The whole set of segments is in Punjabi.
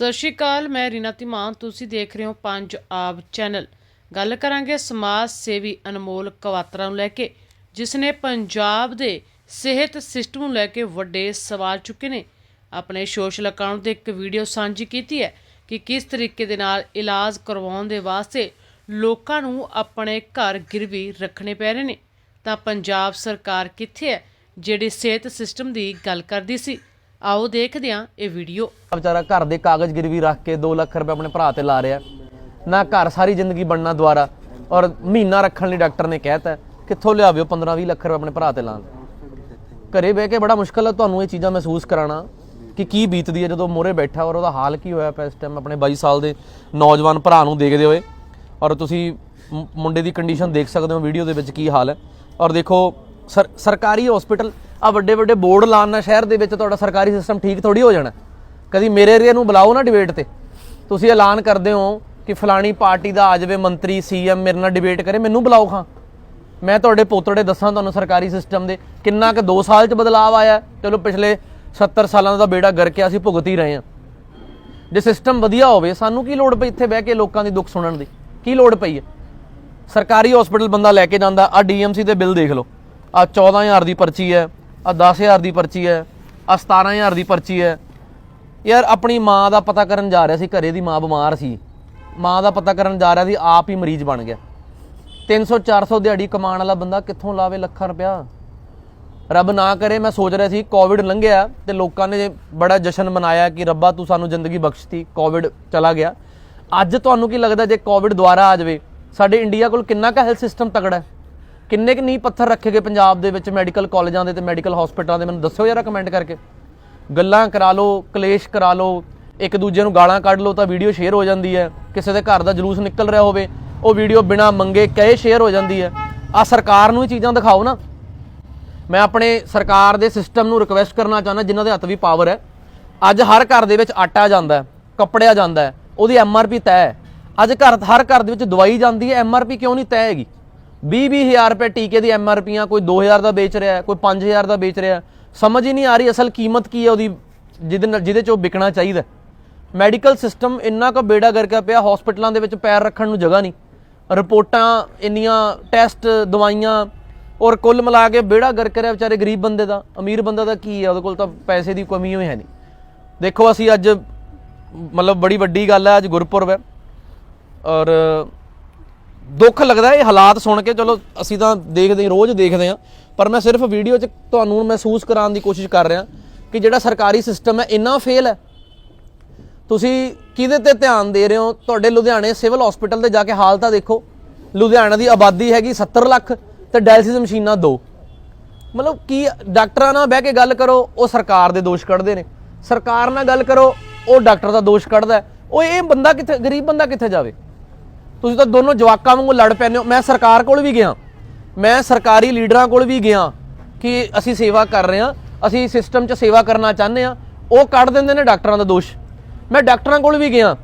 ਸਤਿ ਸ਼੍ਰੀ ਅਕਾਲ, ਮੈਂ ਰੀਨਾ ਧੀਮਾਨ, ਤੁਸੀਂ ਦੇਖ ਰਹੇ ਹੋ ਪੰਜ ਆਬ ਚੈਨਲ। ਗੱਲ ਕਰਾਂਗੇ ਸਮਾਜ ਸੇਵੀ ਅਨਮੋਲ ਕਵਾਤਰਾ ਨੂੰ ਲੈ ਕੇ, ਜਿਸ ਨੇ ਪੰਜਾਬ ਦੇ ਸਿਹਤ ਸਿਸਟਮ ਨੂੰ ਲੈ ਕੇ ਵੱਡੇ ਸਵਾਲ ਚੁੱਕੇ ਨੇ। ਆਪਣੇ ਸੋਸ਼ਲ ਅਕਾਊਂਟ ਤੇ ਇੱਕ ਵੀਡੀਓ ਸਾਂਝੀ ਕੀਤੀ ਹੈ ਕਿ ਕਿਸ ਤਰੀਕੇ ਦੇ ਨਾਲ ਇਲਾਜ ਕਰਵਾਉਣ ਦੇ ਵਾਸਤੇ ਲੋਕਾਂ ਨੂੰ ਆਪਣੇ ਘਰ ਗਿਰਵੀ ਰੱਖਣੇ ਪੈ ਰਹੇ ਨੇ। ਤਾਂ ਪੰਜਾਬ ਸਰਕਾਰ ਕਿੱਥੇ ਹੈ, ਜਿਹੜੀ ਸਿਹਤ ਸਿਸਟਮ ਦੀ ਗੱਲ ਕਰਦੀ ਸੀ? ਆਓ ਦੇਖਦੇ ਹਾਂ ਇਹ ਵੀਡੀਓ ਵਿਚਾਰਾ ਘਰ ਦੇ ਕਾਗਜ਼ ਗਿਰਵੀ ਰੱਖ ਕੇ 2 ਲੱਖ ਰੁਪਏ ਆਪਣੇ ਭਰਾ ਤੇ ਲਾ ਰਿਹਾ। ਨਾ ਘਰ ਸਾਰੀ ਜ਼ਿੰਦਗੀ ਬਣਨਾ ਦੁਆਰਾ ਔਰ ਮਹੀਨਾ ਰੱਖਣ ਲਈ ਡਾਕਟਰ ਨੇ ਕਹਿਤਾ ਕਿੱਥੋਂ ਲਿਆਵਿਓ 15-20 ਲੱਖ ਰੁਪਏ ਆਪਣੇ ਭਰਾ ਤੇ ਲਾਣ ਘਰੇ ਬਹਿ ਕੇ ਬੜਾ ਮੁਸ਼ਕਲ ਹੈ ਤੁਹਾਨੂੰ ਇਹ ਚੀਜ਼ਾਂ ਮਹਿਸੂਸ ਕਰਾਉਣਾ, ਕਿ ਕੀ ਬੀਤਦੀ ਹੈ ਜਦੋਂ ਮੋਰੇ ਬੈਠਾ ਔਰ ਉਹਦਾ ਹਾਲ ਕੀ ਹੋਇਆ ਪਿਆ ਇਸ ਟਾਈਮ ਆਪਣੇ 22 ਸਾਲ ਦੇ ਨੌਜਵਾਨ ਭਰਾ ਨੂੰ ਦੇਖਦੇ ਹੋਏ? ਔਰ ਤੁਸੀਂ ਮੁੰਡੇ ਦੀ ਕੰਡੀਸ਼ਨ ਦੇਖ ਸਕਦੇ ਹੋ ਵੀਡੀਓ ਦੇ ਵਿੱਚ ਕੀ ਹਾਲ ਹੈ? ਔਰ ਦੇਖੋ ਸਰ- ਸਰਕਾਰੀ ਹਸਪੀਟਲ ਆ ਵੱਡੇ ਵੱਡੇ ਬੋਰਡ ਲਾਉਣ ਨਾਲ ਸ਼ਹਿਰ ਦੇ ਵਿੱਚ ਤੁਹਾਡਾ ਸਰਕਾਰੀ ਸਿਸਟਮ ਠੀਕ ਥੋੜੀ ਹੋ ਜਾਣਾ। ਕਦੀ ਮੇਰੇ ਏਰੀਆ ਨੂੰ ਬੁਲਾਓ ਨਾ ਡਿਬੇਟ ਤੇ। ਤੁਸੀਂ ਐਲਾਨ ਕਰਦੇ ਹੋ ਕਿ ਫਲਾਣੀ ਪਾਰਟੀ ਦਾ ਆ ਜਾਵੇ ਮੰਤਰੀ ਸੀਐਮ ਮੇਰੇ ਨਾਲ ਡਿਬੇਟ ਕਰੇ, ਮੈਨੂੰ ਬੁਲਾਓ ਖਾਂ। ਮੈਂ ਤੁਹਾਡੇ ਪੋਤੜੇ ਦੱਸਾਂ ਤੁਹਾਨੂੰ ਸਰਕਾਰੀ ਸਿਸਟਮ ਦੇ। ਕਿੰਨਾ ਕੁ 2 ਸਾਲ ਚ ਬਦਲਾਅ ਆਇਆ ਚਲੋ ਪਿਛਲੇ 70 ਸਾਲਾਂ ਦਾ ਬੇੜਾ ਗਰ ਕੇ ਅਸੀਂ ਭੁਗਤ ਹੀ ਰਹੇ ਹਾਂ। ਜੇ ਸਿਸਟਮ ਵਧੀਆ ਹੋਵੇ, ਸਾਨੂੰ ਕੀ ਲੋੜ ਪਈ ਇੱਥੇ ਬਹਿ ਕੇ ਲੋਕਾਂ ਦੀ ਦੁੱਖ ਸੁਣਨ ਦੀ? ਕੀ ਲੋੜ ਪਈ ਹੈ? ਸਰਕਾਰੀ ਹਸਪੀਟਲ ਬੰਦਾ ਲੈ ਕੇ ਜਾਂਦਾ ਆ ਡੀਐਮਸੀ ਦੇ ਬਿੱਲ ਦੇਖ ਲਓ। ਆ 14000 ਦੀ ਪਰਚੀ ਹੈ। ਆ 10000 ਦੀ ਪਰਚੀ ਹੈ ਆ 17000 ਦੀ ਪਰਚੀ ਹੈ। ਯਾਰ, ਆਪਣੀ ਮਾਂ ਦਾ ਪਤਾ ਕਰਨ ਜਾ ਰਿਹਾ ਸੀ, ਘਰੇ ਦੀ ਮਾਂ ਬਿਮਾਰ ਸੀ। ਮਾਂ ਦਾ ਪਤਾ ਕਰਨ ਜਾ ਰਿਹਾ ਸੀ, ਆਪ ਹੀ ਮਰੀਜ਼ ਬਣ ਗਿਆ। 300 400 ਦਿਹਾੜੀ ਕਮਾਉਣ ਵਾਲਾ ਬੰਦਾ ਕਿੱਥੋਂ ਲਾਵੇ ਲੱਖਾਂ ਰੁਪਇਆ? ਰੱਬ ਨਾ ਕਰੇ, ਮੈਂ ਸੋਚ ਰਿਹਾ ਸੀ ਕੋਵਿਡ ਲੰਘਿਆ ਤੇ ਲੋਕਾਂ ਨੇ ਬੜਾ ਜਸ਼ਨ ਮਨਾਇਆ ਕਿ ਰੱਬਾ ਤੂੰ ਸਾਨੂੰ ਜ਼ਿੰਦਗੀ ਬਖਸ਼ਤੀ ਕੋਵਿਡ ਚਲਾ ਗਿਆ। ਅੱਜ ਤੁਹਾਨੂੰ ਕੀ ਲੱਗਦਾ, ਜੇ ਕੋਵਿਡ ਦੁਬਾਰਾ ਆ ਜਾਵੇ, ਸਾਡੇ ਇੰਡੀਆ ਕੋਲ ਕਿੰਨਾ ਕੁ ਹੈਲਥ ਸਿਸਟਮ ਤਕੜਾ ਹੈ? ਕਿੰਨੇ ਕੁ ਨੀਂਹ ਪੱਥਰ ਰੱਖੇ ਗਏ ਪੰਜਾਬ ਦੇ ਵਿੱਚ ਮੈਡੀਕਲ ਕਾਲਜਾਂ ਦੇ ਤੇ ਮੈਡੀਕਲ ਹਸਪਤਾਲਾਂ ਦੇ? ਮੈਨੂੰ ਦੱਸਿਓ ਯਾਰ ਕਮੈਂਟ ਕਰਕੇ। ਗੱਲਾਂ ਕਰਾ ਲਓ, ਕਲੇਸ਼ ਕਰਾ ਲਓ, ਇੱਕ ਦੂਜੇ ਨੂੰ ਗਾਲਾਂ ਕੱਢ ਲਓ ਤਾਂ ਵੀਡੀਓ ਸ਼ੇਅਰ ਹੋ ਜਾਂਦੀ ਹੈ। ਕਿਸੇ ਦੇ ਘਰ ਦਾ ਜਲੂਸ ਨਿਕਲ ਰਿਹਾ ਹੋਵੇ, ਉਹ ਵੀਡੀਓ ਬਿਨਾ ਮੰਗੇ ਕਹੇ ਸ਼ੇਅਰ ਹੋ ਜਾਂਦੀ ਹੈ। ਆ ਸਰਕਾਰ ਨੂੰ ਹੀ ਚੀਜ਼ਾਂ ਦਿਖਾਓ ਨਾ। ਮੈਂ ਆਪਣੇ ਸਰਕਾਰ ਦੇ ਸਿਸਟਮ ਨੂੰ ਰਿਕਵੈਸਟ ਕਰਨਾ ਚਾਹੁੰਦਾ, ਜਿਨ੍ਹਾਂ ਦੇ ਹੱਥ ਵੀ ਪਾਵਰ ਹੈ। ਅੱਜ ਹਰ ਘਰ ਦੇ ਵਿੱਚ ਆਟਾ ਜਾਂਦਾ ਹੈ, ਕੱਪੜਿਆ ਜਾਂਦਾ ਹੈ, ਉਹਦੀ ਐਮਆਰਪੀ ਤੈਅ ਹੈ। ਅੱਜ ਘਰ, ਹਰ ਘਰ ਦੇ ਵਿੱਚ ਦਵਾਈ ਜਾਂਦੀ ਹੈ ਐਮਆਰਪੀ ਕਿਉਂ ਨਹੀਂ ਤੈਅ ਹੈਗੀ? 20-20000 ਰੁਪਏ ਟੀਕੇ ਦੀ ਐਮਆਰਪੀਆਂ ਕੋਈ 2000 ਦਾ ਵੇਚ ਰਿਹਾ ਹੈ ਕੋਈ 5000 ਦਾ ਵੇਚ ਰਿਹਾ। ਸਮਝ ਹੀ ਨਹੀਂ ਆ ਰਹੀ ਅਸਲ ਕੀਮਤ ਕੀ ਹੈ ਉਹਦੀ, ਜਿਹਦੇ ਨਾਲ ਜਿਹਦੇ ਚ ਉਹ ਵਿਕਣਾ ਚਾਹੀਦਾ। ਮੈਡੀਕਲ ਸਿਸਟਮ ਇੰਨਾ ਕੁ ਬੇੜਾ ਕਰਕੇ ਪਿਆ, ਹਸਪੀਟਲਾਂ ਦੇ ਵਿੱਚ ਪੈਰ ਰੱਖਣ ਨੂੰ ਜਗ੍ਹਾ ਨਹੀਂ। ਰਿਪੋਰਟਾਂ ਇੰਨੀਆਂ, ਟੈਸਟ, ਦਵਾਈਆਂ, ਔਰ ਕੁੱਲ ਮਿਲਾ ਕੇ ਬੇੜਾ ਗਰਕ ਰਿਹਾ ਵਿਚਾਰੇ ਗਰੀਬ ਬੰਦੇ ਦਾ। ਅਮੀਰ ਬੰਦਾ ਦਾ ਕੀ ਹੈ? ਉਹਦੇ ਕੋਲ ਤਾਂ ਪੈਸੇ ਦੀ ਕਮੀ ਹੋਈ ਹੈ ਨਹੀਂ। ਦੇਖੋ, ਅਸੀਂ ਅੱਜ, ਮਤਲਬ ਬੜੀ ਵੱਡੀ ਗੱਲ ਹੈ, ਅੱਜ ਗੁਰਪੁਰਬ ਹੈ। ਔਰ ਦੁੱਖ ਲੱਗਦਾ ਇਹ ਹਾਲਾਤ ਸੁਣ ਕੇ, ਚਲੋ, ਅਸੀਂ ਤਾਂ ਦੇਖਦੇ ਹਾਂ, ਰੋਜ਼ ਦੇਖਦੇ ਹਾਂ, ਪਰ ਮੈਂ ਸਿਰਫ ਵੀਡੀਓ 'ਚ ਤੁਹਾਨੂੰ ਮਹਿਸੂਸ ਕਰਾਉਣ ਦੀ ਕੋਸ਼ਿਸ਼ ਕਰ ਰਿਹਾ ਕਿ ਜਿਹੜਾ ਸਰਕਾਰੀ ਸਿਸਟਮ ਹੈ, ਇੰਨਾ ਫੇਲ ਹੈ। ਤੁਸੀਂ ਕਿਹਦੇ ਤੇ ਧਿਆਨ ਦੇ ਰਹੇ ਹੋ? ਤੁਹਾਡੇ ਲੁਧਿਆਣੇ ਸਿਵਲ ਹਸਪੀਟਲ ਤੇ ਜਾ ਕੇ ਹਾਲ ਤਾਂ ਦੇਖੋ। ਲੁਧਿਆਣਾ ਦੀ ਆਬਾਦੀ ਹੈਗੀ 70 ਲੱਖ ਤੇ ਡਾਇਲਿਸਿਸ ਮਸ਼ੀਨਾਂ ਦੋ। ਮਤਲਬ ਕੀ ਡਾਕਟਰਾਂ ਨਾਲ ਬਹਿ ਕੇ ਗੱਲ ਕਰੋ, ਉਹ ਸਰਕਾਰ ਦੇ ਦੋਸ਼ ਕੱਢਦੇ ਨੇ। ਸਰਕਾਰ ਨਾਲ ਗੱਲ ਕਰੋ, ਉਹ ਡਾਕਟਰ ਦਾ ਦੋਸ਼ ਕੱਢਦਾ ਉਹ ਇਹ ਬੰਦਾ ਕਿੱਥੇ, ਗਰੀਬ ਬੰਦਾ ਕਿੱਥੇ ਜਾਵੇ? ਤੁਸੀਂ ਤਾਂ ਦੋਨੋਂ ਜਵਾਕਾਂ ਵਾਂਗੂ ਲੜ ਪੈਂਦੇ ਹੋ। ਮੈਂ ਸਰਕਾਰ ਕੋਲ ਵੀ ਗਿਆ। ਮੈਂ ਸਰਕਾਰੀ ਲੀਡਰਾਂ ਕੋਲ ਵੀ ਗਿਆ ਕਿ ਅਸੀਂ ਸੇਵਾ ਕਰ ਰਹੇ ਹਾਂ। ਅਸੀਂ ਸਿਸਟਮ 'ਚ ਸੇਵਾ ਕਰਨਾ ਚਾਹੁੰਦੇ ਹਾਂ। ਉਹ ਕੱਢ ਦਿੰਦੇ ਨੇ ਡਾਕਟਰਾਂ ਦਾ ਦੋਸ਼। ਮੈਂ ਡਾਕਟਰਾਂ ਕੋਲ ਵੀ ਗਿਆ।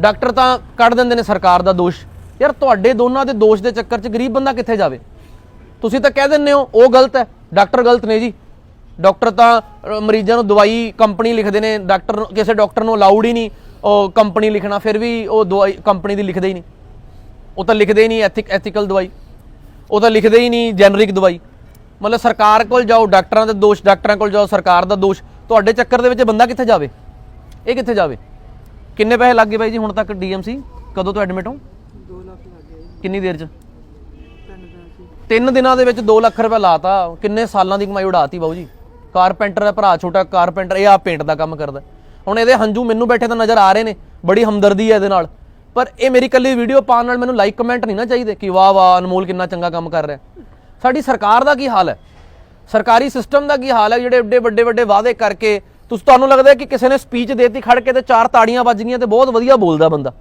ਡਾਕਟਰ ਤਾਂ ਕੱਢ ਦਿੰਦੇ ਨੇ ਸਰਕਾਰ ਦਾ ਦੋਸ਼। ਯਾਰ ਤੁਹਾਡੇ ਦੋਨਾਂ ਦੇ ਦੋਸ਼ ਦੇ ਚੱਕਰ 'ਚ ਗਰੀਬ ਬੰਦਾ ਕਿੱਥੇ ਜਾਵੇ? ਤੁਸੀਂ ਤਾਂ ਕਹਿ ਦਿੰਦੇ ਹੋ, ਉਹ ਗਲਤ ਹੈ। ਡਾਕਟਰ ਗਲਤ ਨੇ ਜੀ। ਡਾਕਟਰ ਤਾਂ ਮਰੀਜ਼ਾਂ ਨੂੰ ਦਵਾਈ ਕੰਪਨੀ ਲਿਖਦੇ ਨੇ। ਡਾਕਟਰ ਨੂੰ- ਕਿਸੇ ਡਾਕਟਰ ਨੂੰ ਅਲਾਉਡ ਹੀ ਨਹੀਂ ਉਹ ਕੰਪਨੀ ਲਿਖਣਾ। ਫਿਰ ਵੀ ਉਹ ਦਵਾਈ ਕੰਪਨੀ ਦੀ ਲਿਖਦੇ ਹੀ ਨਹੀਂ। ਉਹ ਤਾਂ ਲਿਖਦੇ ਹੀ ਨਹੀਂ ਐਥਿਕ ਐਥੀਕਲ ਦਵਾਈ। ਉਹ ਤਾਂ ਲਿਖਦੇ ਹੀ ਨਹੀਂ ਜੈਨਰਿਕ ਦਵਾਈ। ਮਤਲਬ ਸਰਕਾਰ ਕੋਲ ਜਾਓ, ਡਾਕਟਰਾਂ ਦੇ ਦੋਸ਼, ਡਾਕਟਰਾਂ ਕੋਲ ਜਾਓ, ਸਰਕਾਰ ਦਾ ਦੋਸ਼, ਤੁਹਾਡੇ ਚੱਕਰ ਦੇ ਵਿੱਚ ਬੰਦਾ ਕਿੱਥੇ ਜਾਵੇ? ਇਹ ਕਿੱਥੇ ਜਾਵੇ? ਕਿੰਨੇ ਪੈਸੇ ਲੱਗੇ ਬਾਈ ਜੀ ਹੁਣ ਤੱਕ ਡੀਐਮਸੀ? ਕਦੋਂ ਤੋਂ ਐਡਮਿਟ ਹੋ? 2 ਲੱਖ ਲੱਗ ਕਿੰਨੀ ਦੇਰ ਚ? ਤਿੰਨ ਦਿਨਾਂ ਦੇ ਵਿੱਚ 2 ਲੱਖ ਰੁਪਏ ਲਾਤਾ। ਕਿੰਨੇ ਸਾਲਾਂ ਦੀ ਕਮਾਈ ਉਡਾਤੀ ਬਾਊ ਜੀ? ਕਾਰਪੈਂਟਰ ਹੈ ਭਰਾ ਛੋਟਾ ਕਾਰਪੈਂਟਰ, ਇਹ ਆ ਪੇਂਟ ਦਾ ਕੰਮ ਕਰਦਾ। ਹੁਣ ਇਹਦੇ ਹੰਝੂ ਮੈਨੂੰ ਬੈਠੇ ਤਾਂ ਨਜ਼ਰ ਆ ਰਹੇ ਨੇ। ਬੜੀ ਹਮਦਰਦੀ ਹੈ ਇਹਦੇ ਨਾਲ। ਪਰ ਇਹ ਮੇਰੀ ਕੱਲੀ ਵੀਡੀਓ ਪਾਉਣ ਨਾਲ ਮੈਨੂੰ ਲਾਈਕ ਕਮੈਂਟ ਨਹੀਂ ਨਾ ਚਾਹੀਦੇ ਕਿ ਵਾਹ ਵਾਹ, ਅਨਮੋਲ ਕਿੰਨਾ ਚੰਗਾ ਕੰਮ ਕਰ ਰਿਹਾ। ਸਾਡੀ ਸਰਕਾਰ ਦਾ ਕੀ ਹਾਲ ਹੈ? ਸਰਕਾਰੀ ਸਿਸਟਮ ਦਾ ਕੀ ਹਾਲ ਹੈ? ਜਿਹੜੇ ਏਡੇ ਵੱਡੇ ਵੱਡੇ ਵਾਅਦੇ ਕਰਕੇ ਤੁਸੀਂ ਤੁਹਾਨੂੰ ਲੱਗਦਾ ਕਿ ਕਿਸੇ ਨੇ ਸਪੀਚ ਦੇਤੀ ਖੜ ਕੇ ਤੇ ਚਾਰ ਤਾੜੀਆਂ ਵੱਜ ਗਈਆਂ ਤੇ ਬਹੁਤ ਵਧੀਆ ਬੋਲਦਾ ਬੰਦਾ।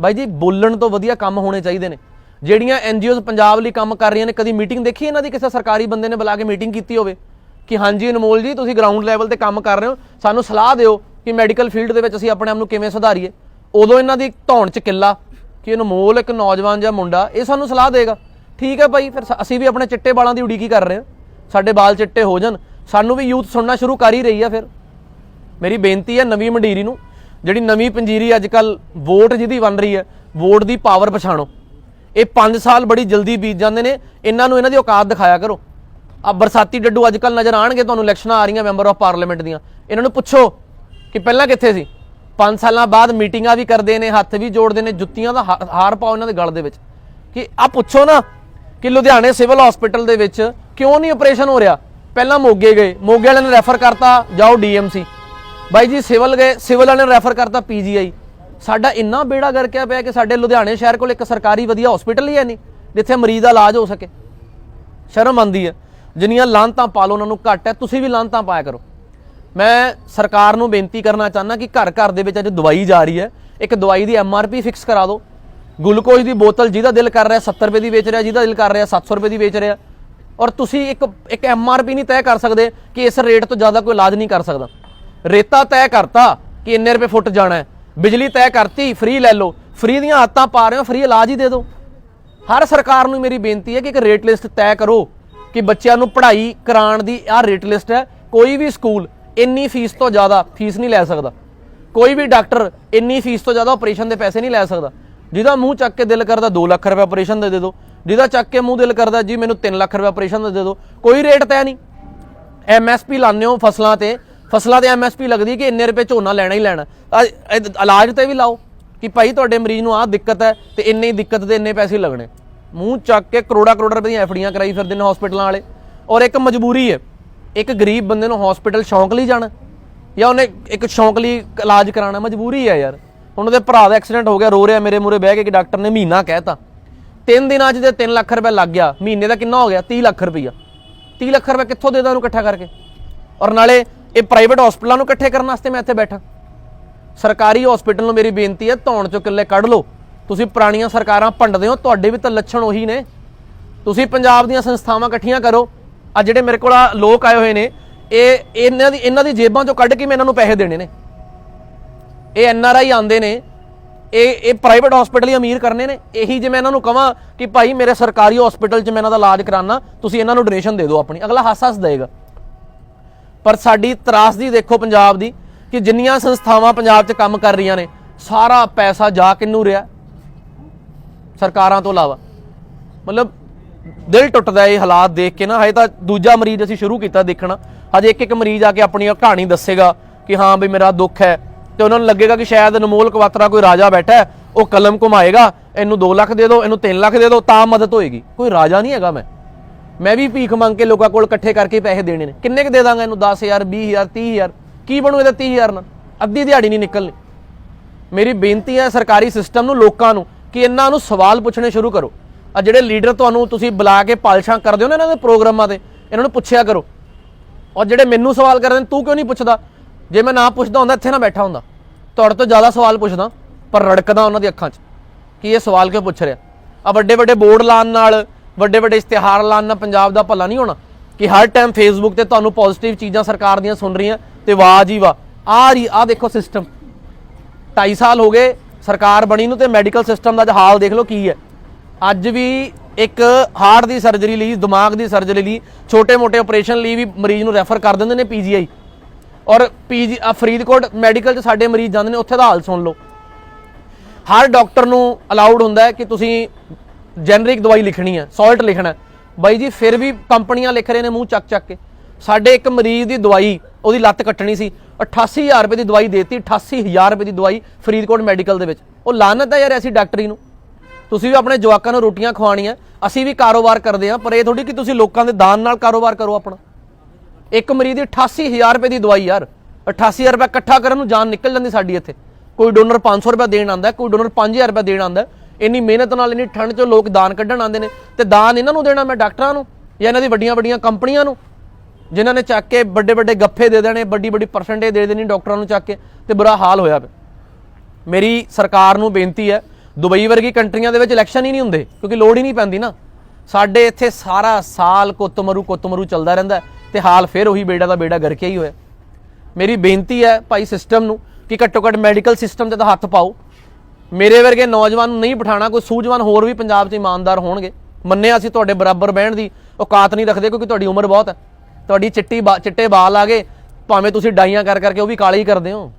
ਬਾਈ ਜੀ, ਬੋਲਣ ਤੋਂ ਵਧੀਆ ਕੰਮ ਹੋਣੇ ਚਾਹੀਦੇ ਨੇ। ਜਿਹੜੀਆਂ ਐਨਜੀਓਜ਼ ਪੰਜਾਬ ਲਈ ਕੰਮ ਕਰ ਰਹੀਆਂ ਨੇ, ਕਦੀ ਮੀਟਿੰਗ ਦੇਖੀ ਇਹਨਾਂ ਦੀ? ਕਿਸੇ ਸਰਕਾਰੀ ਬੰਦੇ ਨੇ ਬੁਲਾ ਕੇ ਮੀਟਿੰਗ ਕੀਤੀ ਹੋਵੇ? ਕਿ ਹਾਂਜੀ ਅਨਮੋਲ ਜੀ, ਤੁਸੀਂ ਗਰਾਊਂਡ ਲੈਵਲ ਤੇ ਕੰਮ ਕਰ ਰਹੇ ਹੋ। ਸਾਨੂੰ ਸਲਾਹ ਦਿਓ ਕਿ ਮੈਡੀਕਲ ਫੀਲਡ ਦੇ ਵਿੱਚ ਅਸੀਂ ਆਪਣੇ ਆਪ ਨੂੰ ਕਿਵੇਂ ਸੁਧਾਰੀਏ। ਉਦੋਂ ਇਹਨਾਂ ਦੀ ਧੌਣ ਚ ਕਿੱਲਾ, ਕਿ ਅਨਮੋਲ ਇੱਕ ਨੌਜਵਾਨ ਜਾਂ ਮੁੰਡਾ, ਇਹ ਸਾਨੂੰ ਸਲਾਹ ਦੇਗਾ। ਠੀਕ ਹੈ ਭਾਈ, ਫਿਰ ਅਸੀਂ ਵੀ ਆਪਣੇ ਚਿੱਟੇ ਵਾਲਾਂ ਦੀ ਉਡੀਕੀ ਕਰ ਰਹੇ ਹਾਂ। ਸਾਡੇ ਵਾਲ ਚਿੱਟੇ ਹੋ ਜਾਣ। ਸਾਨੂੰ ਵੀ ਯੂਥ ਸੁਣਨਾ ਸ਼ੁਰੂ ਕਰ ਹੀ ਰਹੀ ਆ ਫਿਰ। ਮੇਰੀ ਬੇਨਤੀ ਹੈ ਨਵੀਂ ਮੰਡੀਰੀ ਨੂੰ, ਜਿਹੜੀ ਨਵੀਂ ਪੰਜੀਰੀ ਅੱਜ ਕੱਲ ਵੋਟ ਜਿਹਦੀ ਬਣ ਰਹੀ ਹੈ, ਵੋਟ ਦੀ ਪਾਵਰ ਪਛਾਣੋ। ਇਹ 5 ਸਾਲ ਬੜੀ ਜਲਦੀ ਬੀਤ ਜਾਂਦੇ ਨੇ, ਇਹਨਾਂ ਨੂੰ ਇਹਨਾਂ ਦੀ ਔਕਾਤ ਦਿਖਾਇਆ ਕਰੋ। ਆ ਬਰਸਾਤੀ ਡੱਡੂ ਅੱਜ ਕੱਲ ਨਜ਼ਰ ਆਣਗੇ ਤੁਹਾਨੂੰ, ਇਲੈਕਸ਼ਨਾਂ ਆ ਰਹੀਆਂ ਮੈਂਬਰ ਆਫ ਪਾਰਲੀਮੈਂਟ ਦੀਆਂ। ਇਹਨਾਂ ਨੂੰ ਪੁੱਛੋ ਕਿ ਪਹਿਲਾਂ ਕਿੱਥੇ ਸੀ? 5 ਸਾਲਾਂ ਬਾਅਦ ਮੀਟਿੰਗਾਂ ਵੀ ਕਰਦੇ ਨੇ, ਹੱਥ ਵੀ ਜੋੜਦੇ ਨੇ, ਜੁੱਤੀਆਂ ਦਾ ਹਾਰ ਪਾਓ ਇਹਨਾਂ ਦੇ ਗਲ ਦੇ ਵਿੱਚ। ਕਿ ਆ ਪੁੱਛੋ ਨਾ ਕਿ ਲੁਧਿਆਣੇ ਸਿਵਲ ਹਸਪੀਟਲ ਦੇ ਵਿੱਚ ਕਿਉਂ ਨਹੀਂ ਆਪਰੇਸ਼ਨ ਹੋ ਰਿਹਾ? ਪਹਿਲਾਂ ਮੋਗੇ ਗਏ, ਮੋਗੇ ਵਾਲਿਆਂ ਨੇ ਰੈਫਰ ਕਰਤਾ, ਜਾਓ ਡੀਐਮਸੀ। ਬਾਈ ਜੀ, ਸਿਵਲ ਗਏ, ਸਿਵਲ ਵਾਲਿਆਂ ਨੇ ਰੈਫਰ ਕਰਤਾ ਪੀਜੀਆਈ। ਸਾਡਾ ਇੰਨਾ ਬੇੜਾ ਗਰਕਿਆ ਪਿਆ ਕਿ ਸਾਡੇ ਲੁਧਿਆਣੇ ਸ਼ਹਿਰ ਕੋਲ ਇੱਕ ਸਰਕਾਰੀ ਵਧੀਆ ਹਸਪੀਟਲ ਹੀ ਹੈ ਨਹੀਂ, ਜਿੱਥੇ ਮਰੀਜ਼ ਦਾ ਇਲਾਜ ਹੋ ਸਕੇ। ਸ਼ਰਮ ਆਂਦੀ ਹੈ। ਜਿੰਨੀਆਂ ਲਾਂਤਾਂ ਪਾ ਲਓ ਉਹਨਾਂ ਨੂੰ ਘੱਟ ਹੈ, ਤੁਸੀਂ ਵੀ ਲਾਂਤਾਂ ਪਾਇਆ ਕਰੋ। ਮੈਂ ਸਰਕਾਰ ਨੂੰ ਬੇਨਤੀ ਕਰਨਾ ਚਾਹੁੰਦਾ ਕਿ ਘਰ ਘਰ ਦੇ ਵਿੱਚ ਅੱਜ ਦਵਾਈ ਜਾ ਰਹੀ ਹੈ। ਇੱਕ ਦਵਾਈ ਦੀ ਐਮਆਰਪੀ ਫਿਕਸ ਕਰਾ ਦਿਓ। ਗਲੂਕੋਜ਼ ਦੀ ਬੋਤਲ ਜਿਹਦਾ ਦਿਲ ਕਰ ਰਿਹਾ 70 ਰੁਪਏ ਦੀ ਵੇਚ ਰਿਹਾ, ਜਿਹਦਾ ਦਿਲ ਕਰ ਰਿਹਾ 700 ਰੁਪਏ ਦੀ ਵੇਚ ਰਿਹਾ। ਔਰ ਤੁਸੀਂ ਇੱਕ ਇੱਕ ਐਮਆਰਪੀ ਨਹੀਂ ਤੈਅ ਕਰ ਸਕਦੇ ਕਿ ਇਸ ਰੇਟ ਤੋਂ ਜ਼ਿਆਦਾ ਕੋਈ ਇਲਾਜ ਨਹੀਂ ਕਰ ਸਕਦਾ। ਰੇਤਾ ਤੈਅ ਕਰਤਾ ਕਿ ਇੰਨੇ ਰੁਪਏ ਫੁੱਟ ਜਾਣਾ ਹੈ। ਬਿਜਲੀ ਤੈਅ ਕਰਤੀ ਫ੍ਰੀ ਲੈ ਲਓ। ਫ੍ਰੀ ਦੀਆਂ ਆਦਤਾਂ ਪਾ ਰਹੇ ਹੋ ਫ੍ਰੀ ਇਲਾਜ ਹੀ ਦੇ ਦਿਓ। ਹਰ ਸਰਕਾਰ ਨੂੰ ਮੇਰੀ ਬੇਨਤੀ ਹੈ ਕਿ ਇੱਕ ਰੇਟ ਲਿਸਟ ਤੈਅ ਕਰੋ ਕਿ ਬੱਚਿਆਂ ਨੂੰ ਪੜ੍ਹਾਈ ਕਰਾਉਣ ਦੀ ਆਹ ਰੇਟ ਲਿਸਟ ਹੈ। ਕੋਈ ਵੀ ਸਕੂਲ ਇੰਨੀ ਫੀਸ ਤੋਂ ਜ਼ਿਆਦਾ ਫੀਸ ਨਹੀਂ ਲੈ ਸਕਦਾ। ਕੋਈ ਵੀ ਡਾਕਟਰ ਇੰਨੀ ਫੀਸ ਤੋਂ ਜ਼ਿਆਦਾ ਆਪਰੇਸ਼ਨ ਦੇ ਪੈਸੇ ਨਹੀਂ ਲੈ ਸਕਦਾ। ਜਿਹਦਾ ਮੂੰਹ ਚੱਕ ਕੇ ਦਿਲ ਕਰਦਾ 2 ਲੱਖ ਰੁਪਏ ਆਪਰੇਸ਼ਨ ਦੇ ਦੇ ਦਿਓ ਜਿਹਦਾ ਚੱਕ ਕੇ ਮੂੰਹ ਦਿਲ ਕਰਦਾ ਜੀ ਮੈਨੂੰ 3 ਲੱਖ ਰੁਪਏ ਆਪਰੇਸ਼ਨ ਦੇ ਦੇ ਦਿਓ ਕੋਈ ਰੇਟ ਤੈਅ ਨਹੀਂ। ਐਮਐਸਪੀ ਲਾਉਂਦੇ ਹੋ ਫਸਲਾਂ ਤੇ। ਫਸਲਾਂ ਤੇ ਐਮਐਸਪੀ ਲੱਗਦੀ ਕਿ ਇੰਨੇ ਰੁਪਏ ਝੋਨਾ ਲੈਣਾ ਹੀ ਲੈਣਾ। ਇਲਾਜ ਤੇ ਵੀ ਲਾਓ ਕਿ ਭਾਈ ਤੁਹਾਡੇ ਮਰੀਜ਼ ਨੂੰ ਆਹ ਦਿੱਕਤ ਹੈ ਤੇ ਇੰਨੀ ਦਿੱਕਤ ਦੇ ਇੰਨੇ ਪੈਸੇ ਲੱਗਣੇ। ਮੂੰਹ ਚੱਕ ਕੇ ਕਰੋੜਾ ਕਰੋੜਾ ਰੁਪਏ ਦੀਆਂ ਐਫਡੀਆਂ ਕਰਾਈ ਫਿਰਦੇ ਨੇ ਹਸਪੀਟਲਾਂ ਵਾਲੇ। ਔਰ ਇੱਕ ਮਜਬੂਰੀ ਹੈ। ਇੱਕ ਗਰੀਬ ਬੰਦੇ ਨੂੰ ਹਸਪੀਟਲ ਸ਼ੌਂਕ ਲਈ ਜਾਣਾ ਜਾਂ ਉਹਨੇ ਇੱਕ ਸ਼ੌਂਕ ਲਈ ਇਲਾਜ ਕਰਾਉਣਾ ਮਜਬੂਰੀ ਹੈ ਯਾਰ। ਹੁਣ ਉਹਦੇ ਭਰਾ ਦਾ ਐਕਸੀਡੈਂਟ ਹੋ ਗਿਆ, ਰੋ ਰਿਹਾ ਮੇਰੇ ਮੂਰੇ ਬਹਿ ਕੇ ਕਿ ਡਾਕਟਰ ਨੇ ਮਹੀਨਾ ਕਹਿਤਾ ਤਿੰਨ ਦਿਨਾਂ 'ਚ ਜੇ 3 ਲੱਖ ਰੁਪਏ ਲੱਗ ਗਿਆ। ਮਹੀਨੇ ਦਾ ਕਿੰਨਾ ਹੋ ਗਿਆ? 30 ਲੱਖ ਰੁਪਈਆ। 30 ਲੱਖ ਰੁਪਏ ਕਿੱਥੋਂ ਦੇ ਦਾਂ ਉਹਨੂੰ ਇਕੱਠਾ ਕਰਕੇ? ਔਰ ਨਾਲੇ ਇਹ ਪ੍ਰਾਈਵੇਟ ਹਸਪਤਾਲਾਂ ਨੂੰ ਇਕੱਠੇ ਕਰਨ ਵਾਸਤੇ ਮੈਂ ਇੱਥੇ ਬੈਠਾ। ਸਰਕਾਰੀ ਹਸਪੀਟਲ ਨੂੰ ਮੇਰੀ ਬੇਨਤੀ ਹੈ, ਧੌਣ ਚੋਂ ਕਿੱਲੇ ਕੱਢ ਲਓ। ਤੁਸੀਂ ਪੁਰਾਣੀਆਂ ਸਰਕਾਰਾਂ ਭੰਡਦੇ ਹੋ, ਤੁਹਾਡੇ ਵੀ ਤਾਂ ਲੱਛਣ ਉਹੀ ਨੇ। ਤੁਸੀਂ ਪੰਜਾਬ ਦੀਆਂ ਸੰਸਥਾਵਾਂ ਇਕੱਠੀਆਂ ਕਰੋ। ਆ ਜਿਹੜੇ ਮੇਰੇ ਕੋਲ ਆ ਲੋਕ ਆਏ ਹੋਏ ਨੇ, ਇਹ ਇਹਨਾਂ ਦੀ ਇਹਨਾਂ ਦੀ ਜੇਬਾਂ ਚੋਂ ਕੱਢ ਕੇ ਮੈਂ ਇਹਨਾਂ ਨੂੰ ਪੈਸੇ ਦੇਣੇ ਨੇ। ਇਹ ਐਨ ਆਰ ਆਈ ਆਉਂਦੇ ਨੇ, ਇਹ ਇਹ ਪ੍ਰਾਈਵੇਟ ਹਸਪੀਟਲ ਹੀ ਅਮੀਰ ਕਰਨੇ ਨੇ। ਇਹੀ ਜੇ ਮੈਂ ਇਹਨਾਂ ਨੂੰ ਕਹਾਂ ਕਿ ਭਾਈ ਮੇਰੇ ਸਰਕਾਰੀ ਹਸਪੀਟਲ 'ਚ ਮੈਂ ਇਹਨਾਂ ਦਾ ਇਲਾਜ ਕਰਾਉਣਾ ਤੁਸੀਂ ਇਹਨਾਂ ਨੂੰ ਡੋਨੇਸ਼ਨ ਦੇ ਦਿਓ ਆਪਣੀ। ਅਗਲਾ ਹੱਸ ਹੱਸ ਦੇਗਾ ਪਰ ਸਾਡੀ ਤਰਾਸਦੀ ਦੇਖੋ ਪੰਜਾਬ ਦੀ, ਕਿ ਜਿੰਨੀਆਂ ਸੰਸਥਾਵਾਂ ਪੰਜਾਬ 'ਚ ਕੰਮ ਕਰ ਰਹੀਆਂ ਨੇ, ਸਾਰਾ ਪੈਸਾ ਜਾ ਕਿੰਨੂੰ ਰਿਹਾ? ਸਰਕਾਰਾਂ ਤੋਂ ਇਲਾਵਾ। ਮਤਲਬ ਦਿਲ ਟੁੱਟਦਾ ਇਹ ਹਾਲਾਤ ਦੇਖ ਕੇ ਨਾ। ਹਜੇ ਤਾਂ ਦੂਜਾ ਮਰੀਜ਼ ਅਸੀਂ ਸ਼ੁਰੂ ਕੀਤਾ ਦੇਖਣਾ। ਹਜੇ ਇੱਕ ਇੱਕ ਮਰੀਜ਼ ਆ ਕੇ ਆਪਣੀ ਕਹਾਣੀ ਦੱਸੇਗਾ ਕਿ ਹਾਂ ਵੀ ਮੇਰਾ ਦੁੱਖ ਹੈ। ਤੇ ਉਹਨਾਂ ਨੂੰ ਲੱਗੇਗਾ ਕਿ ਸ਼ਾਇਦ ਅਨਮੋਲ ਕਵਾਤਰਾ ਕੋਈ ਰਾਜਾ ਬੈਠਾ ਉਹ ਕਲਮ ਘੁਮਾਏਗਾ, ਇਹਨੂੰ 2 ਲੱਖ ਦੇ ਦਿਓ, ਇਹਨੂੰ 3 ਲੱਖ ਦੇ ਦਿਓ, ਤਾਂ ਮਦਦ ਹੋਏਗੀ। ਕੋਈ ਰਾਜਾ ਨਹੀਂ ਹੈਗਾ ਮੈਂ। ਮੈਂ ਵੀ ਭੀਖ ਮੰਗ ਕੇ ਲੋਕਾਂ ਕੋਲ ਇਕੱਠੇ ਕਰਕੇ ਪੈਸੇ ਦੇਣੇ ਨੇ। ਕਿੰਨੇ ਕ ਦੇ ਦਾਂਗਾ ਇਹਨੂੰ? 10000 20000 30000 ਕੀ ਬਣੂ ਇਹਦਾ 30000 ਨਾਲ? ਅੱਧੀ ਦਿਹਾੜੀ ਨਹੀਂ ਨਿਕਲਣੀ। ਮੇਰੀ ਬੇਨਤੀ ਹੈ ਸਰਕਾਰੀ ਸਿਸਟਮ ਨੂੰ, ਲੋਕਾਂ ਨੂੰ, ਕਿ ਇਹਨਾਂ ਨੂੰ ਸਵਾਲ ਪੁੱਛਣੇ ਸ਼ੁਰੂ ਕਰੋ। ਆ ਜਿਹੜੇ ਲੀਡਰ ਤੁਹਾਨੂੰ ਤੁਸੀਂ ਬੁਲਾ ਕੇ ਪਾਲਸ਼ਾਂ ਕਰਦੇ ਹੋ ਨਾ ਇਹਨਾਂ ਦੇ ਪ੍ਰੋਗਰਾਮਾਂ ਤੇ, ਇਹਨਾਂ ਨੂੰ ਪੁੱਛਿਆ ਕਰੋ। ਔਰ ਜਿਹੜੇ ਮੈਨੂੰ ਸਵਾਲ ਕਰਦੇ ਨੇ, ਤੂੰ ਕਿਉਂ ਨਹੀਂ ਪੁੱਛਦਾ? ਜੇ ਮੈਂ ਨਾ ਪੁੱਛਦਾ ਹੁੰਦਾ, ਇੱਥੇ ਨਾ ਬੈਠਾ ਹੁੰਦਾ। ਤੁਹਾਡੇ ਤੋਂ ਜ਼ਿਆਦਾ ਸਵਾਲ ਪੁੱਛਦਾ, ਪਰ ਰੜਕਦਾ ਉਹਨਾਂ ਦੀ ਅੱਖਾਂ 'ਚ। ਕਿ ਇਹ ਸਵਾਲ ਕਿਉਂ ਪੁੱਛ ਰਿਹਾ? ਆ ਵੱਡੇ ਵੱਡੇ ਬੋਰਡ ਲਾਉਣ ਨਾਲ ਵੱਡੇ ਵੱਡੇ ਇਸ਼ਤਿਹਾਰ ਲਾਉਣ ਨਾਲ ਪੰਜਾਬ ਦਾ ਭਲਾ ਨਹੀਂ ਹੋਣਾ? ਕਿ ਹਰ ਟਾਈਮ ਫੇਸਬੁੱਕ ਤੇ ਤੁਹਾਨੂੰ ਪੋਜ਼ਿਟਿਵ ਚੀਜ਼ਾਂ ਸਰਕਾਰ ਦੀਆਂ ਸੁਣ ਰਹੀਆਂ ਤੇ ਵਾਹ ਜੀ ਵਾਹ। ਆ ਰਹੀ, ਆ ਦੇਖੋ ਸਿਸਟਮ 2.5 ਸਾਲ ਹੋ ਗਏ, ਸਰਕਾਰ ਬਣੀ ਨੂੰ ਤੇ ਮੈਡੀਕਲ ਸਿਸਟਮ ਦਾ ਅੱਜ ਹਾਲ ਦੇਖ ਲਓ ਕੀ ਹੈ। ਅੱਜ ਵੀ ਇੱਕ ਹਾਰਟ ਦੀ ਸਰਜਰੀ ਲਈ, ਦਿਮਾਗ ਦੀ ਸਰਜਰੀ ਲਈ, ਛੋਟੇ-ਮੋਟੇ ਆਪਰੇਸ਼ਨ ਲਈ ਵੀ ਮਰੀਜ਼ ਨੂੰ ਰੈਫਰ ਕਰ ਦਿੰਦੇ ਨੇ ਪੀਜੀਆਈ ਔਰ ਪੀਜੀ ਆ ਫਰੀਦਕੋਟ ਮੈਡੀਕਲ 'ਚ ਸਾਡੇ ਮਰੀਜ਼ ਜਾਂਦੇ ਨੇ, ਉੱਥੇ ਦਾ ਹਾਲ ਸੁਣ ਲਓ। ਹਰ ਡਾਕਟਰ ਨੂੰ ਅਲਾਉਡ ਹੁੰਦਾ ਹੈ ਕਿ ਤੁਸੀਂ ਜੈਨਰਿਕ ਦਵਾਈ ਲਿਖਣੀ ਹੈ ਸਾਲਟ ਲਿਖਣਾ ਬਾਈ ਜੀ, ਫਿਰ ਵੀ ਕੰਪਨੀਆਂ ਲਿਖ ਰਹੇ ਨੇ ਮੂੰਹ ਚੱਕ ਚੱਕ ਕੇ। ਸਾਡੇ ਇੱਕ ਮਰੀਜ਼ ਦੀ ਦਵਾਈ, ਉਹਦੀ ਲੱਤ ਕੱਟਣੀ ਸੀ 88000 ਰੁਪਏ ਦੀ ਦਵਾਈ ਦੇਤੀ 88000 ਰੁਪਏ ਦੀ ਦਵਾਈ ਫਰੀਦਕੋਟ ਮੈਡੀਕਲ ਦੇ ਵਿੱਚ। ਉਹ ਲਾਨਤ ਹੈ ਯਾਰ ਐਸੀ ਡਾਕਟਰੀ ਨੂੰ। ਤੁਸੀਂ ਵੀ ਆਪਣੇ ਜਵਾਕਾਂ ਨੂੰ ਰੋਟੀਆਂ ਖਵਾਉਣੀਆਂ, ਅਸੀਂ ਵੀ ਕਾਰੋਬਾਰ ਕਰਦੇ ਆ ਪਰ ਇਹ ਥੋੜੀ ਕਿ ਤੁਸੀਂ ਲੋਕਾਂ ਦੇ ਦਾਨ ਨਾਲ ਕਾਰੋਬਾਰ ਕਰੋ ਆਪਣਾ। ਇੱਕ ਮਰੀਜ਼ ਦੀ 88000 ਰੁਪਏ ਦੀ ਦਵਾਈ ਯਾਰ 88000 ਰੁਪਏ ਇਕੱਠਾ ਕਰਨ ਨੂੰ ਜਾਨ ਨਿਕਲ ਜਾਂਦੀ ਸਾਡੀ ਇੱਥੇ। ਕੋਈ ਡੋਨਰ 500 ਰੁਪਏ ਦੇਣ ਆਂਦਾ ਕੋਈ ਡੋਨਰ 5000 ਰੁਪਏ ਦੇਣ ਆਂਦਾ ਇੰਨੀ ਮਿਹਨਤ ਨਾਲ, ਇੰਨੀ ਠੰਡ 'ਚ ਲੋਕ ਦਾਨ ਕੱਢਣ ਆਉਂਦੇ ਨੇ, ਤੇ ਦਾਨ ਇਹਨਾਂ ਨੂੰ ਦੇਣਾ ਮੈਂ ਡਾਕਟਰਾਂ ਨੂੰ, ਜਾਂ ਇਹਨਾਂ ਦੀ ਵੱਡੀਆਂ ਵੱਡੀਆਂ ਕੰਪਨੀਆਂ ਨੂੰ, ਜਿਨ੍ਹਾਂ ਨੇ ਚੱਕ ਕੇ ਵੱਡੇ ਵੱਡੇ ਗੱਫੇ ਦੇ ਦੇਣੇ ਵੱਡੀ ਵੱਡੀ ਪਰਸੈਂਟੇਜ ਦੇ ਦੇਣੀ ਡਾਕਟਰਾਂ ਨੂੰ ਚੱਕ ਕੇ, ਤੇ ਬੁਰਾ ਹਾਲ ਹੋਇਆ ਪਿਆ। ਮੇਰੀ ਸਰਕਾਰ ਨੂੰ ਬੇਨਤੀ ਹੈ ਦੁਬਈ ਵਰਗੀ ਕੰਟਰੀਆਂ ਦੇ ਵਿੱਚ ਇਲੈਕਸ਼ਨ ਹੀ ਨਹੀਂ ਹੁੰਦੇ, ਕਿਉਂਕਿ ਲੋੜ ਹੀ ਨਹੀਂ ਪੈਂਦੀ ਨਾ। ਸਾਡੇ ਇੱਥੇ ਸਾਰਾ ਸਾਲ ਕੁੱਤਮਰੂ ਕੁੱਤਮਰੂ ਚੱਲਦਾ ਰਹਿੰਦਾ ਹੈ ਤੇ ਹਾਲ ਫਿਰ ਉਹੀ ਬੇੜਾ ਦਾ ਬੇੜਾ ਗਰਕੇ ਹੀ ਹੋਇਆ। ਮੇਰੀ ਬੇਨਤੀ ਹੈ ਭਾਈ ਸਿਸਟਮ ਨੂੰ ਕਿ ਘੱਟੋ ਘੱਟ ਮੈਡੀਕਲ ਸਿਸਟਮ ਤੇ ਤਾਂ ਹੱਥ ਪਾਓ। ਮੇਰੇ ਵਰਗੇ ਨੌਜਵਾਨ ਨੂੰ ਨਹੀਂ ਬਿਠਾਣਾ ਕੋਈ ਸੂਝਵਾਨ ਹੋਰ ਵੀ ਪੰਜਾਬ 'ਚ ਇਮਾਨਦਾਰ ਹੋਣਗੇ। ਮੰਨਿਆ ਅਸੀਂ ਤੁਹਾਡੇ ਬਰਾਬਰ ਬਹਿਣ ਦੀ ਔਕਾਤ ਨਹੀਂ ਰੱਖਦੇ ਕਿਉਂਕਿ ਤੁਹਾਡੀ ਉਮਰ ਬਹੁਤ ਹੈ। ਤੁਹਾਡੀ ਚਿੱਟੀ ਬਾ- ਚਿੱਟੇ ਬਾਲ ਆ ਗਏ, ਭਾਵੇਂ ਤੁਸੀਂ ਡਾਈਆਂ ਕਰ ਕਰਕੇ ਉਹ ਵੀ ਕਾਲੇ ਹੀ ਕਰਦੇ ਹੋ।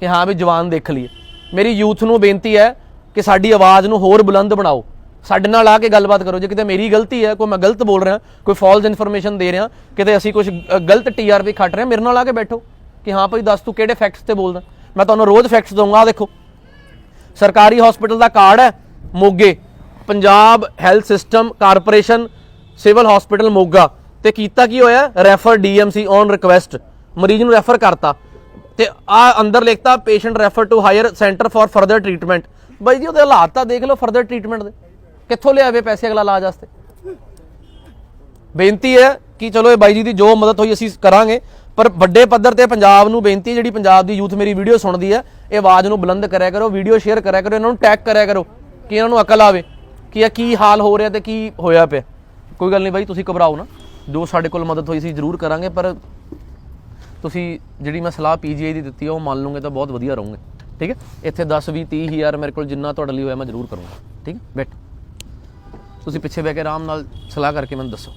ਕਿ ਹਾਂ ਵੀ ਜਵਾਨ ਦੇਖ ਲਈਏ। ਮੇਰੀ ਯੂਥ ਨੂੰ ਬੇਨਤੀ ਹੈ ਕਿ ਸਾਡੀ ਆਵਾਜ਼ ਨੂੰ ਹੋਰ ਬੁਲੰਦ ਬਣਾਓ। ਸਾਡੇ ਨਾਲ ਆ ਕੇ ਗੱਲਬਾਤ ਕਰੋ। ਜੇ ਕਿਤੇ ਮੇਰੀ ਗਲਤੀ ਹੈ ਕੋਈ ਮੈਂ ਗਲਤ ਬੋਲ ਰਿਹਾ ਕੋਈ ਫਾਲਸ ਇਨਫੋਰਮੇਸ਼ਨ ਦੇ ਰਿਹਾ ਕਿਤੇ ਅਸੀਂ ਕੁਝ ਗਲਤ ਟੀਆਰਪੀ ਖੱਟ ਰਹੇ ਹਾਂ, ਮੇਰੇ ਨਾਲ ਆ ਕੇ ਬੈਠੋ ਕਿ ਹਾਂ ਭਾਈ ਦੱਸ ਤੂੰ ਕਿਹੜੇ ਫੈਕਟਸ ਤੇ ਬੋਲਦਾ। ਮੈਂ ਤੁਹਾਨੂੰ ਰੋਜ਼ ਫੈਕਟਸ ਦਊਂਗਾ ਆਹ ਦੇਖੋ। ਸਰਕਾਰੀ ਹਸਪੀਟਲ ਦਾ ਕਾਰਡ ਹੈ ਮੋਗੇ। Punjab health system corporation civil hospital Moga. ਤੇ ਕੀਤਾ ਕੀ ਹੋਇਆ? ਰੈਫਰ ਡੀਐਮਸੀ ਔਨ ਰਿਕੁਐਸਟ ਮਰੀਜ਼ ਨੂੰ ਰੈਫਰ ਕਰਤਾ। ਤੇ ਆ ਅੰਦਰ ਲਿਖਤਾ patient refer to higher centre for further treatment ਬਾਈ ਜੀ, ਉਹਦੇ ਹਾਲਾਤ ਤਾਂ ਦੇਖ ਲਓ ਫਰਦਰ ਟ੍ਰੀਟਮੈਂਟ ਦੇ। ਕਿੱਥੋਂ ਲਿਆਵੇ ਪੈਸੇ ਅਗਲਾ ਇਲਾਜ ਵਾਸਤੇ? ਬੇਨਤੀ ਹੈ ਕਿ ਚਲੋ ਇਹ ਬਾਈ ਜੀ ਦੀ ਜੋ ਮਦਦ ਹੋਈ ਅਸੀਂ ਕਰਾਂਗੇ, ਪਰ ਵੱਡੇ ਪੱਧਰ ਤੇ ਪੰਜਾਬ ਨੂੰ ਬੇਨਤੀ ਜਿਹੜੀ ਪੰਜਾਬ ਦੀ ਯੂਥ ਮੇਰੀ ਵੀਡੀਓ ਸੁਣਦੀ ਹੈ, ਇਹ ਆਵਾਜ਼ ਨੂੰ ਬੁਲੰਦ ਕਰਿਆ ਕਰੋ ਵੀਡੀਓ ਸ਼ੇਅਰ ਕਰਿਆ ਕਰੋ, ਇਹਨਾਂ ਨੂੰ ਟੈਗ ਕਰਿਆ ਕਰੋ ਕਿ ਇਹਨਾਂ ਨੂੰ ਅਕਲ ਆਵੇ ਕਿ ਇਹ ਕੀ ਹਾਲ ਹੋ ਰਿਹਾ ਤੇ ਕੀ ਹੋਇਆ ਪਿਆ। ਕੋਈ ਗੱਲ ਨਹੀਂ ਬਾਈ, ਤੁਸੀਂ ਘਬਰਾਓ ਨਾ। ਜੋ ਸਾਡੇ ਕੋਲ ਮਦਦ ਹੋਈ ਸੀ, ਜ਼ਰੂਰ ਕਰਾਂਗੇ, ਪਰ ਤੁਸੀਂ ਜਿਹੜੀ ਮੈਂ ਸਲਾਹ ਪੀਜੀਆਈ ਦੀ ਦਿੱਤੀ ਆ, ਉਹ ਮੰਨ ਲਓਗੇ ਤਾਂ ਬਹੁਤ ਵਧੀਆ ਰਹੋਗੇ। ਠੀਕ ਹੈ? ਇੱਥੇ 10 20 30 ਹਜ਼ਾਰ ਮੇਰੇ ਕੋਲ ਜਿੰਨਾ ਤੁਹਾਡੇ ਲਈ ਹੋਇਆ ਮੈਂ ਜ਼ਰੂਰ ਕਰੂੰਗਾ। ਠੀਕ ਹੈ? ਬੈਠ। ਤੁਸੀਂ ਪਿੱਛੇ ਬਹਿ ਕੇ ਆਰਾਮ ਨਾਲ ਸਲਾਹ ਕਰਕੇ ਮੈਨੂੰ ਦੱਸੋ।